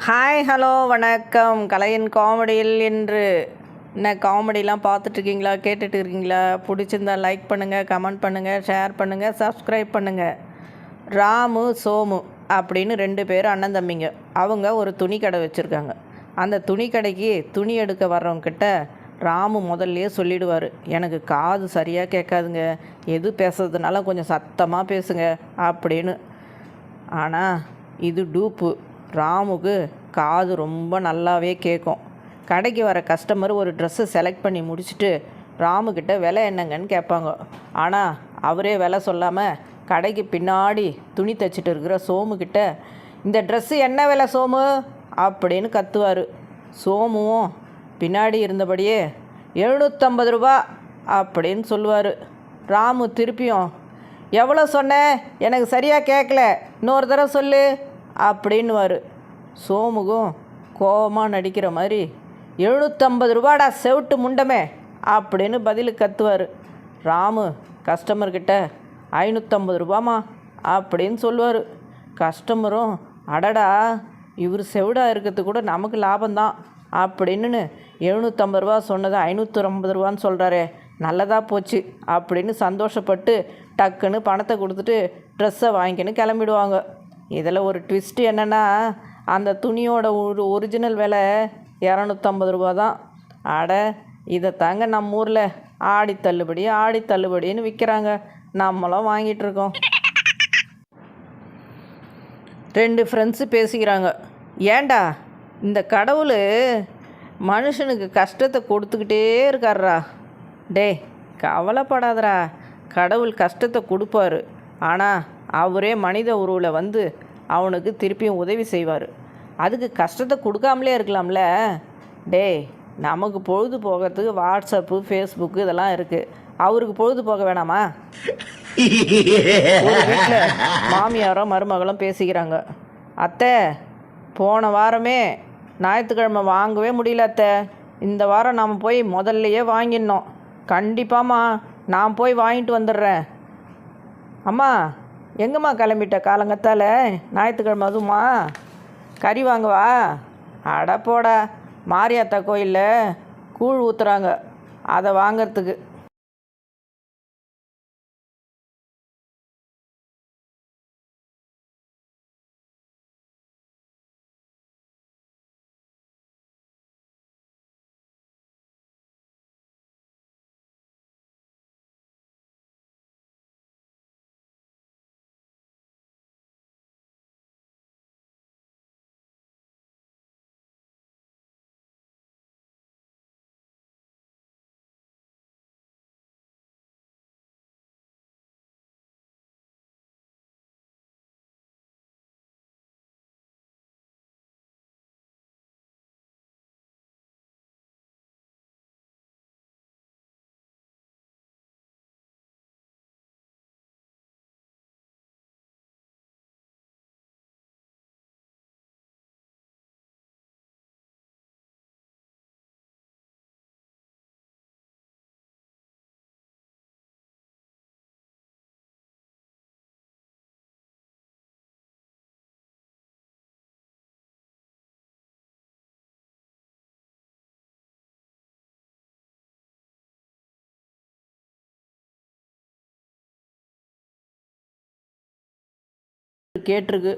Hi hello வணக்கம். கலையின் காமெடியில் என்று என்ன காமெடிலாம் பார்த்துட்ருக்கீங்களா? கேட்டுட்டு இருக்கீங்களா பிடிச்சிருந்தா லைக் பண்ணுங்கள் கமெண்ட் பண்ணுங்கள் ஷேர் பண்ணுங்கள் சப்ஸ்கிரைப் பண்ணுங்கள் ராமு சோமு அப்படின்னு ரெண்டு பேர் அண்ணன் தம்பிங்க. அவங்க ஒரு துணி கடை வச்சுருக்காங்க. அந்த துணி கடைக்கு துணி எடுக்க வர்றவங்கிட்ட ராமு முதல்லையே சொல்லிடுவார். எனக்கு காது சரியாக கேட்காதுங்க. எது பேசுறதுனால கொஞ்சம் சத்தமாக பேசுங்க அப்படின்னு. ஆனால் இது டூப்பு ராமுக்கு காது ரொம்ப நல்லாவே கேட்கும் கடைக்கு வர கஸ்டமர் ஒரு ட்ரெஸ்ஸை செலக்ட் பண்ணி முடிச்சுட்டு ராமுக்கிட்ட விலை என்னங்கன்னு கேட்பாங்க. ஆனால் அவரே விலை சொல்லாமல் கடைக்கு பின்னாடி துணி தைச்சிட்டு இருக்கிற சோமுக்கிட்ட இந்த ட்ரெஸ்ஸு என்ன விலை சோமு? அப்படின்னு கத்துவார். சோமுவும் பின்னாடி இருந்தபடியே எழுநூற்றம்பது ரூபா அப்படின்னு சொல்லுவார். ராமு திருப்பியும் எவ்வளோ சொன்னேன் எனக்கு சரியாக கேட்கல இன்னொரு தடவை சொல்லு அப்படின்னுவார். சோமுகம் கோபமாக நடிக்கிற மாதிரி எழுநூற்றம்பது ரூபாடா செவிட்டு முண்டமே அப்படின்னு பதில் கத்துவார். ராமு கஸ்டமர்கிட்ட ஐநூற்றம்பது ரூபாமா அப்படின்னு சொல்லுவார். கஸ்டமரும் அடடா இவர் செவிடா இருக்கிறது கூட நமக்கு லாபம்தான் அப்படின்னு எழுநூற்றம்பது ரூபா சொன்னதை ஐநூற்றி ஐம்பது ரூபான்னு சொல்கிறாரே நல்லதாக போச்சு அப்படின்னு சந்தோஷப்பட்டு டக்குன்னு பணத்தை கொடுத்துட்டு ட்ரெஸ்ஸை வாங்கிக்கின்னு கிளம்பிடுவாங்க. இதில் ஒரு ட்விஸ்ட்டு என்னென்னா அந்த துணியோட ஒரு ஒரிஜினல் விலை இரநூத்தம்பது ரூபா தான் அட இதை தாங்க நம்ம ஊரில் ஆடி தள்ளுபடி ஆடி தள்ளுபடின்னு விற்கிறாங்க நம்மளும் வாங்கிட்டுருக்கோம் ரெண்டு ஃப்ரெண்ட்ஸு பேசிக்கிறாங்க. ஏண்டா இந்த கடவுள் மனுஷனுக்கு கஷ்டத்தை கொடுத்துக்கிட்டே இருக்காரா டேய் கவலைப்படாதடா. கடவுள் கஷ்டத்தை கொடுப்பாரு. ஆனால் அவரே மனித உருவில் வந்து அவனுக்கு திருப்பியும் உதவி செய்வார். அதுக்கு கஷ்டத்தை கொடுக்காமலே இருக்கலாம்ல? டேய் நமக்கு பொழுது போகிறதுக்கு வாட்ஸ்அப்பு ஃபேஸ்புக்கு இதெல்லாம் இருக்குது அவருக்கு பொழுது போக வேணாமா? வீட்டில் மாமியாரும் மருமகளும் பேசிக்கிறாங்க. அத்தை போன வாரமே ஞாயிற்றுக்கிழமை வாங்கவே முடியல அத்தை. இந்த வாரம் நாம் போய் முதல்லையே வாங்கிடணும். கண்டிப்பாம்மா நான் போய் வாங்கிட்டு வந்துடுறேன். அம்மா எங்கம்மா கிளம்பிட்ட காலங்கத்தால்? ஞாயிற்றுக்கிழமை அதுவுமா? கறி வாங்கவா அட போடா. மாரியாத்தா கோயிலில் கூழ் ஊற்றுறாங்க அதை வாங்கிறதுக்கு. கேட்டிருக்கு.